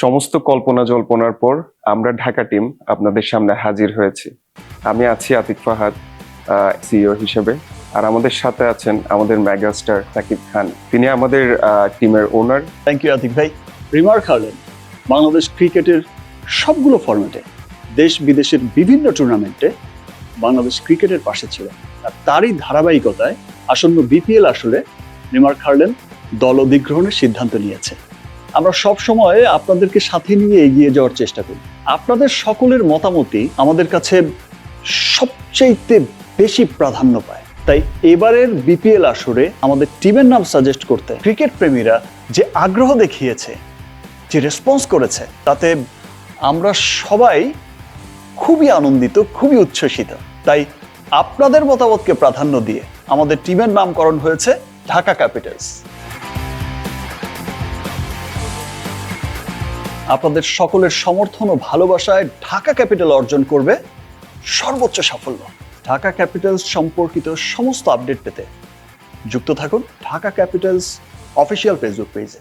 সমস্ত কল্পনা জল্পনার পর আমরা ঢাকা টিম আপনাদের সামনে হাজির হয়েছি। আমি আছি আতিক ফাহাদ সিইও হিসেবে। আর আমাদের সাথে আছেন আমাদের মেগাস্টার সাকিব খান। তিনি আমাদের টিমের ওনার থ্যাংক ইউ আতিক ভাই। রিমার্ক হার্লেন, বাংলাদেশ ক্রিকেটের সবগুলো ফরম্যাটে দেশ বিদেশের বিভিন্ন টুর্নামেন্টে বাংলাদেশ ক্রিকেটের পাশে ছিল আর তারই ধারাবাহিকতায় আসন্ন বিপিএল আসলে রিমার্ক হার্লেন, দল অধিগ্রহণের সিদ্ধান্ত নিয়েছে আমরা সব সময় আপনাদেরকে সাথে নিয়ে এগিয়ে যাওয়ার চেষ্টা করি। আপনাদের সকলের মতামতই আমাদের কাছে সবচেয়ে বেশি প্রাধান্য পায়। তাই এবারের বিপিএল আসরে আমাদের টিমের নাম সাজেস্ট করতে ক্রিকেট প্রেমীরা যে আগ্রহ দেখিয়েছে, যে রেসপন্স করেছে, তাতে আমরা সবাই খুবই আনন্দিত, খুবই উচ্ছ্বসিত। তাই আপনাদের মতামতকে প্রাধান্য দিয়ে আমাদের টিমের নামকরণ হয়েছে ঢাকা ক্যাপিটালস। আপনাদের সকলের সমর্থন ও ভালোবাসায় ঢাকা ক্যাপিটাল অর্জন করবে সর্বোচ্চ সাফল্য। ঢাকা ক্যাপিটালস সম্পর্কিত সমস্ত আপডেট পেতে যুক্ত থাকুন ঢাকা ক্যাপিটালস অফিসিয়াল ফেসবুক পেজে।